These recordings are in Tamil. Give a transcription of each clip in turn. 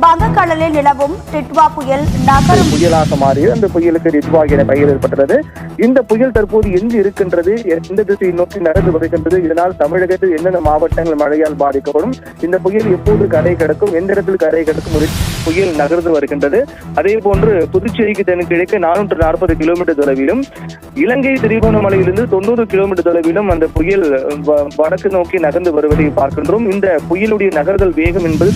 வங்கக்கடலில் நிலவும் டிட்வா புயல் நகரும். புயலாக மாறி அந்த புயலுக்கு ரித்வாக் என பெயர் ஏற்பட்டது இந்த புயல் தற்போது எங்கு இருக்கின்றது? எந்த திசையை நோக்கி நடந்து வருகின்றது இதனால் தமிழகத்தில் என்னென்ன மாவட்டங்கள் மழையால் பாதிக்கப்படும்? இந்த புயல் எப்போது கரை கிடக்கும்? எந்த இடத்தில் கரை கிடக்கும்? ஒரு புயல் நகர்ந்து வருகின்றது. அதே போன்று புதுச்சேரிக்கு தென்கிழக்கு நானூற்று நாற்பது கிலோமீட்டர் தொலைவிலும் இலங்கை திரிகோணமலையிலிருந்து தொண்ணூறு கிலோமீட்டர் தொலைவிலும் அந்த புயல் வடக்கு நோக்கி நகர்ந்து வருவதை பார்க்கின்றோம். இந்த புயலுடைய நகர்தல் வேகம் என்பது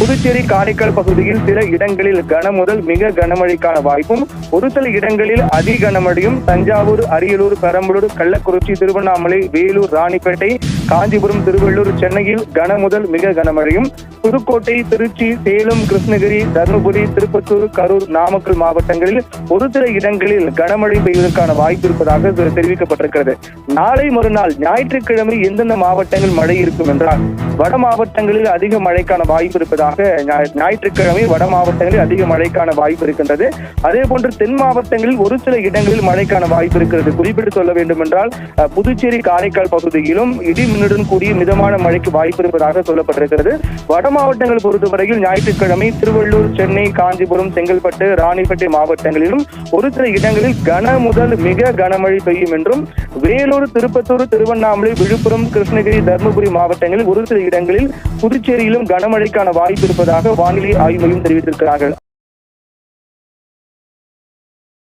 புதுச்சேரி காரை காரைக்கால் பகுதியில் சில இடங்களில் கன முதல் மிக கனமழைக்கான வாய்ப்பும் ஒரு சில இடங்களில் அதி கனமழையும் தஞ்சாவூர் அரியலூர் பெரம்பலூர் கள்ளக்குறிச்சி திருவண்ணாமலை வேலூர் ராணிப்பேட்டை காஞ்சிபுரம் திருவள்ளூர் சென்னையில் கன முதல் மிக கனமழையும். புதுக்கோட்டை திருச்சி சேலம் கிருஷ்ணகிரி தருமபுரி திருப்பத்தூர் கரூர் நாமக்கல் மாவட்டங்களில் ஒரு சில இடங்களில் கனமழை பெய்வதற்கான வாய்ப்பு இருப்பதாக தெரிவிக்கப்பட்டிருக்கிறது. நாளை மறுநாள் ஞாயிற்றுக்கிழமை எந்தெந்த மாவட்டங்கள் மழை இருக்கும் என்றால் வட மாவட்டங்களில் அதிக மழைக்கான வாய்ப்பு இருப்பதாக ஞாயிற்றுக்கிழமை வட மாவட்டங்களில் அதிக மழைக்கான வாய்ப்பு இருக்கின்றது. அதே போன்று தென் மாவட்டங்களில் ஒரு சில இடங்களில் மழைக்கான வாய்ப்பு இருக்கிறது. குறிப்பிட்டு சொல்ல வேண்டும் என்றால் புதுச்சேரி காரைக்கால் பகுதியிலும் இடி மின்னுடன் கூடிய மிதமான மழைக்கு வாய்ப்பு இருப்பதாக சொல்லப்பட்டிருக்கிறது. வட மாவட்டங்கள் பொறுத்தவரையில் ஞாயிற்றுக்கிழமை திருவள்ளூர் சென்னை காஞ்சிபுரம் செங்கல்பட்டு ராணிப்பேட்டை மாவட்டங்களிலும் ஒரு சில இடங்களில் கன முதல் மிக கனமழை பெய்யும் என்றும் வேலூர் திருப்பத்தூர் திருவண்ணாமலை விழுப்புரம் கிருஷ்ணகிரி தருமபுரி மாவட்டங்களில் ஒரு சில இடங்களில் புதுச்சேரியிலும் கனமழைக்கான வாய்ப்பு இருப்பதாக வானிலை ஆய்வு மையம் தெரிவித்திருக்கிறார்கள்.